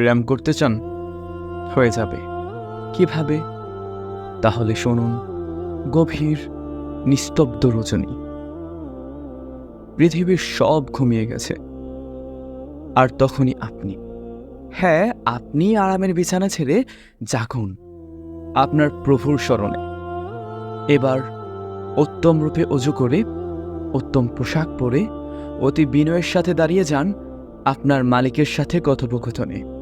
প্রেম করতে চান, হয়ে যাবে। কীভাবে? তাহলে শুনুন, গভীর, নিস্তব্ধ রজনী। পৃথিবীর সব ঘুমিয়ে গেছে। আর তখনই আপনি। হ্যাঁ আপনি আরামের বিছানা ছেড়ে জাগুন। আপনার প্রভুর স্মরণে। এবার উত্তম রূপে অজু করে, উত্তম পোশাক পরে, অতি বিনয়ের সাথে দাঁড়িয়ে যান আপনার মালিকের সাথে কথোপকথনে।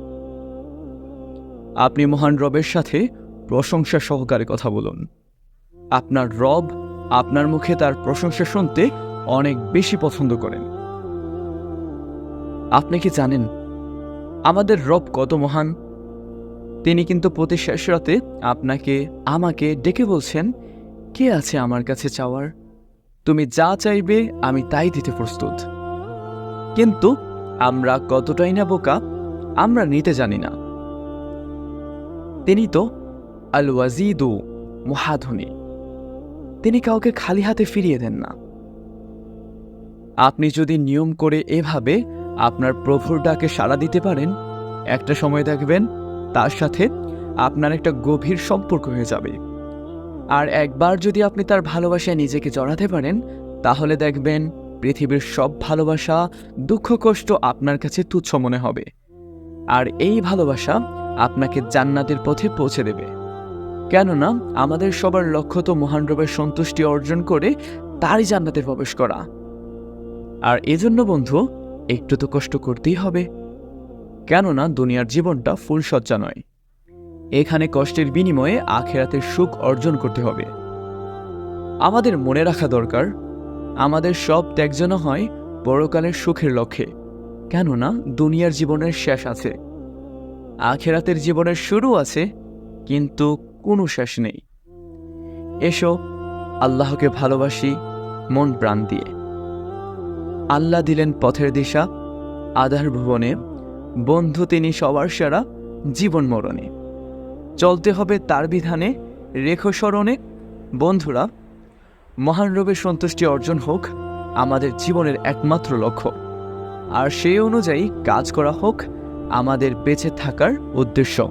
আপনি মহান রবের সাথে প্রশংসা সহকারে কথা বলুন। আপনার রব আপনার মুখে তার প্রশংসা শুনতে অনেক বেশি পছন্দ করেন। আপনি কি জানেন, আমাদের রব কত মহান? তিনি কিন্তু প্রতি শেষ রাতে আপনাকে, আমাকে ডেকে বলছেন, কে আছে আমার কাছে চাওয়ার? তুমি যা চাইবে আমি তাই দিতে প্রস্তুত। কিন্তু আমরা কতটাই না বোকা, আমরা নিতে জানি না। তিনি তো আল ওয়াজিদু মহাধনী তিনি কাউকে খালি হাতে ফিরিয়ে দেন না। আপনি যদি নিয়ম করে এভাবে আপনার প্রভুর ডাকে সাড়া দিতে পারেন, একটা সময় দেখবেন তার সাথে আপনার একটা গভীর সম্পর্ক হয়ে যাবে। আর একবার যদি আপনি তার ভালোবাসায় নিজেকে জড়াতে পারেন, তাহলে দেখবেন পৃথিবীর সব ভালোবাসা, দুঃখ, কষ্ট আপনার কাছে তুচ্ছ মনে হবে। আর এই ভালোবাসা আপনাকে জান্নাতের পথে পৌঁছে দেবে। কেননা আমাদের সবার লক্ষ্য তো মহান রবের সন্তুষ্টি অর্জন করে তারই জান্নাতে প্রবেশ করা। আর এজন্য বন্ধু, একটু তো কষ্ট করতেই হবে। কেননা দুনিয়ার জীবনটা ফুলসজ্জা নয়। এখানে কষ্টের বিনিময়ে আখেরাতের সুখ অর্জন করতে হবে। আমাদের মনে রাখা দরকার, আমাদের সব ত্যাগ যেন হয় বড়কালের সুখের লক্ষ্যে। কেননা দুনিয়ার জীবনের শেষ আছে। আখেরাতের জীবনের শুরু আছে, কিন্তু কোনো শেষ নেই। এসো, আল্লাহকে ভালোবাসি, মন প্রাণ দিয়ে। আল্লাহ দিলেন পথের দিশা আধার ভুবনে। বন্ধু তিনি সবার সেরা, জীবন মরণে। চলতে হবে তার বিধানে, রেখো স্মরণে। বন্ধুরা, মহান রবের সন্তুষ্টি অর্জন হোক, আমাদের জীবনের একমাত্র লক্ষ্য। আর সেই অনুযায়ী কাজ করা হোক আমাদের বেঁচে থাকার উদ্দেশ্য।